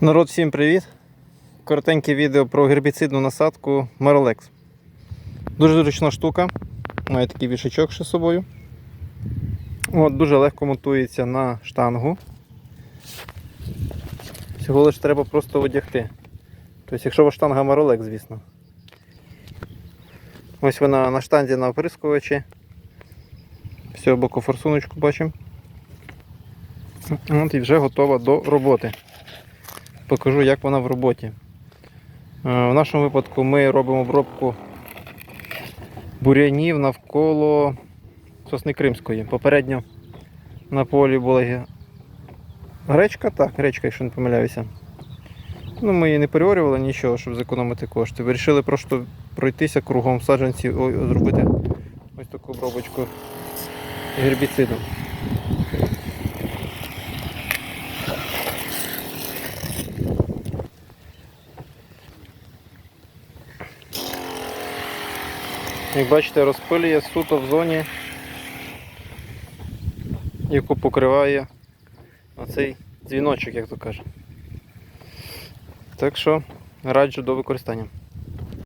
Народ, всім привіт! Коротеньке відео про гербіцидну насадку Marolex. Дуже зручна штука. Має такий вішачок ще з собою. От, дуже легко монтується на штангу. Всього лиш треба просто одягти. Тобто, якщо вас штанга Marolex, звісно. Ось вона на штанзі на оприскувачі. Цього боку форсуночку бачимо. От і вже готова до роботи покажу, як вона в роботі. Е, В нашому випадку ми робимо обробку бур'янів навколо сосни Кримської. Попередньо на полі була гречка, так, гречка, якщо не помиляюся. Ну, ми її не переорювали нічого, щоб зекономити кошти. Вирішили просто пройтися кругом саджанців, зробити ось таку обробочку гербіцидом. Як бачите, розпилює суто в зоні, яку покриває оцей дзвіночок, як то каже. Так що раджу до використання.